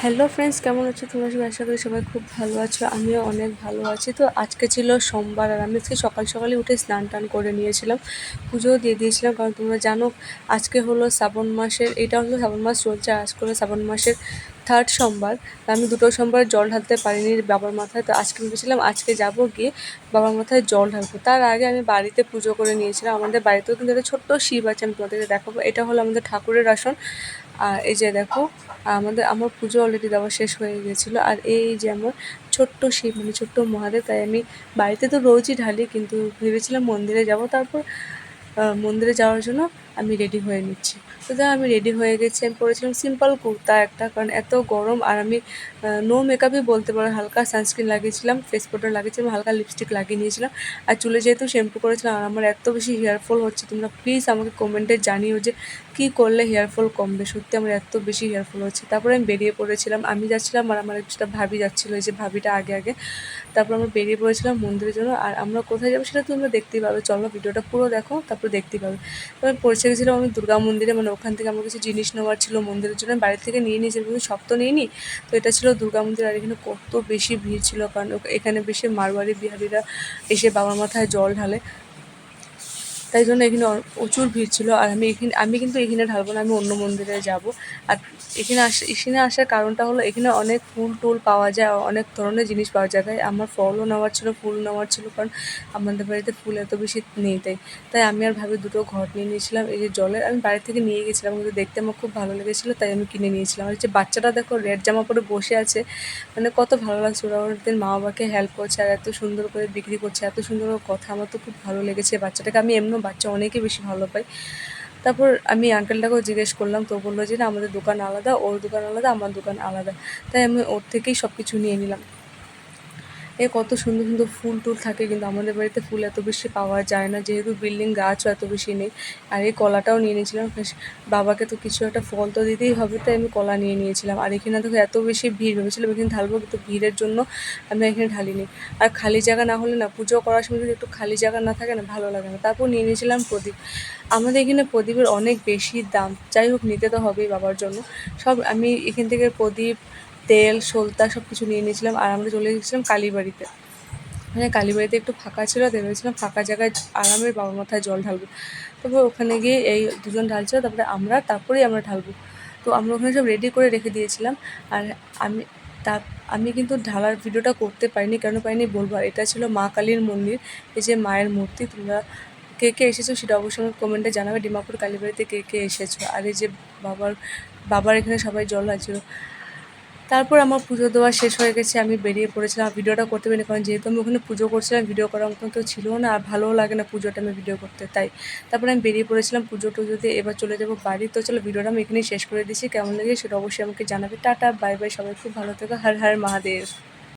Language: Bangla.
হ্যালো ফ্রেন্ডস কেমন আছো? তোমরা সবাই? আশা করি সবাই খুব ভালো আছো, আমিও অনেক ভালো আছি। তো আজকে ছিল সোমবার আর আমি আজকে সকাল সকালে উঠে স্নান টান করে নিয়েছিলাম, পুজোও দিয়ে দিয়েছিলাম। কারণ তোমরা জানো, আজকে হলো শ্রাবণ মাসের, এটা হলো শ্রাবণ মাস চলছে, আজ করে শ্রাবণ মাসের থার্ড সোমবার। আমি দুটো সোমবার জল ঢালতে পারিনি বাবার মাথায়, তো আজকে ভেবেছিলাম আজকে যাব গিয়ে বাবার মাথায় জল ঢালবো। তার আগে আমি বাড়িতে পুজো করে নিয়েছিলাম। আমাদের বাড়িতেও কিন্তু একটা ছোট্ট শিব আছে, আমি তোমাদেরকে দেখাবো। এটা হলো আমাদের ঠাকুরের আসন। আর এই যে দেখো, আমাদের, আমার পুজো অলরেডি দেওয়া শেষ হয়ে গেছিল। আর এই যে আমার ছোট্ট শিব মানে ছোট্ট মহাদেব, তাই আমি বাড়িতে তো রোজই ঢালি, কিন্তু ভেবেছিলাম মন্দিরে যাব। তারপর মন্দিরে যাওয়ার জন্য আমি রেডি হয়ে নিচ্ছি। তো যা, আমি রেডি হয়ে গেছি। আমি পরেছিলাম সিম্পল কুর্তা একটা, কারণ এত গরম আর আমি নো মেকআপই বলতে পারো, হালকা সানস্ক্রিন লাগিয়েছিলাম ফেস পাউডার লাগিয়েছিলাম হালকা লিপস্টিক লাগিয়ে নিয়েছিলাম। আর চুলে যেহেতু শ্যাম্পু করেছিলাম, আর আমার এত বেশি হেয়ার ফল হচ্ছে, তোমরা প্লিজ আমাকে কমেন্টে জানিও যে, কী করলে হেয়ার ফল কমবে? সত্যি আমার এত বেশি হেয়ার ফল হচ্ছে। তারপরে আমি বেরিয়ে পড়েছিলাম, আমি যাচ্ছিলাম আর আমার একটা ভাবি যাচ্ছিল যে ভাবিটা আগে আগে। তারপর আমরা বেরিয়ে পড়েছিলাম মন্দিরের জন্য, আর আমরা কোথায় যাব সেটা তোমরা দেখতেই পাবে। চলো, ভিডিওটা পুরো দেখো, তারপর দেখতেই পাবে। তারপর পৌঁছে গেছিলাম আমি দুর্গা মন্দিরে মানে ওখান থেকে আমার কিছু জিনিস নেওয়ার ছিল মন্দিরের জন্য। বাড়ি থেকে নিয়ে নিয়েছিলাম কিন্তু সব তো নিইনি তো এটা ছিল দুর্গা মন্দির, আর এখানে কত বেশি ভিড় ছিল। কারণ এখানে বেশি মারবাড়ি বিহারিরা এসে বাবার মাথায় জল ঢালে। তাই জন্য এখানে প্রচুর ভিড় ছিল। আর আমি এখানে আমি কিন্তু এখানে ঢালবো না, আমি অন্য মন্দিরে যাব। আর এখানে আস এখানে আসার কারণটা হলো এখানে অনেক ফুল টুল পাওয়া যায়, অনেক ধরনের জিনিস পাওয়া যায়। তাই আমার ফলও নেওয়ার ছিল ফুল নেওয়ার ছিল, কারণ আমাদের বাড়িতে ফুল এত বেশি নেই তাই। তাই আমি আর ভাবি দুটো ঘট নিয়ে নিয়েছিলাম, এই যে জলের আমি বাড়ি থেকে নিয়ে গেছিলাম, কিন্তু দেখতে আমার খুব ভালো লেগেছিলো, তাই আমি কিনে নিয়েছিলাম। আর যে বাচ্চাটা দেখো, রেড জামা পরে বসে আছে মানে কত ভালো লাগছে ওরা। ওর দিন মা বাবাকে হেল্প করছে আর এত সুন্দর করে বিক্রি করছে, এত সুন্দর কথা, আমার তো খুব ভালো লেগেছে। বাচ্চাটাকে আমি এমন বাচ্চা অনেকে বেশি ভালো পাই তারপর আমি আঙ্কেলটাকেও জিজ্ঞেস করলাম, তো বলল যে, না, আমাদের দোকান আলাদা, ওর দোকান আলাদা, আমার দোকান আলাদা। তাই আমি ওর থেকেই সব কিছু নিয়ে নিলাম। এ কত সুন্দর সুন্দর ফুল টুল থাকে, কিন্তু আমাদের বাড়িতে ফুল এত বেশি পাওয়া যায় না, যেহেতু বিল্ডিং গাছও এত বেশি নেই। আর এই কলাটাও নিয়ে নিয়েছিলাম বাবাকে তো কিছু একটা ফল তো দিতেই হবে, তাই আমি কলা নিয়ে নিয়েছিলাম। আর এখানে দেখো এত বেশি ভিড়, ভেবেছিলাম এখানে ঢালবো, কিন্তু ভিড়ের জন্য আমি এখানে ঢালিনি। আর খালি জায়গা না হলে না, পুজো করার সময় যদি একটু খালি জায়গা না থাকে না, ভালো লাগে না। তারপর নিয়ে নিয়েছিলাম প্রদীপ। আমাদের এখানে প্রদীপের অনেক বেশি দাম, যাই হোক নিতে তো হবেই বাবার জন্য। সব আমি এখান থেকে প্রদীপ তেল সলতা সব কিছু নিয়ে নিয়েছিলাম আর আমরা চলে গেছিলাম কালীবাড়িতে। মানে কালীবাড়িতে একটু ফাঁকা ছিল তো ভেবেছিলাম ফাঁকা জায়গায় আরামের বাবার মাথায় জল ঢালবো। তারপর ওখানে গিয়ে এই দুজন ঢালছিল, তারপরে আমরা, তারপরেই আমরা ঢালবো। তো আমরা ওখানে সব রেডি করে রেখে দিয়েছিলাম। আর আমি, তা, আমি কিন্তু ঢালার ভিডিওটা করতে পারিনি, কেন পারিনি বলব। আর এটা ছিল মা কালীর মন্দির, এই যে মায়ের মূর্তি, তোমরা কে কে এসেছ সেটা অবশ্যই কমেন্টে জানাবে, ডিমাপুর কালীবাড়িতে কে কে এসেছ। আর এই যে বাবার বাবার এখানে সবাই জল আছে তারপর আমার পুজো দেওয়া শেষ হয়ে গেছে, আমি বেরিয়ে পড়েছিলাম। ভিডিওটা করতে পারিনি, কারণ যেহেতু আমি ওখানে পুজো করছিলাম, ভিডিও করার মতন তো ছিল না, আর ভালোও লাগে না পুজোটা আমি ভিডিও করতে, তাই। তারপরে আমি বেরিয়ে পড়েছিলাম পুজো টুজোতে এবার চলে যাব বাড়ি। তো চলো, ভিডিওটা আমি এখানেই শেষ করে দিচ্ছি। কেমন লাগে সেটা অবশ্যই আমাকে জানাবে। টাটা, বাই বাই, সবাই খুব ভালো থেকো। হার হার মহাদেব।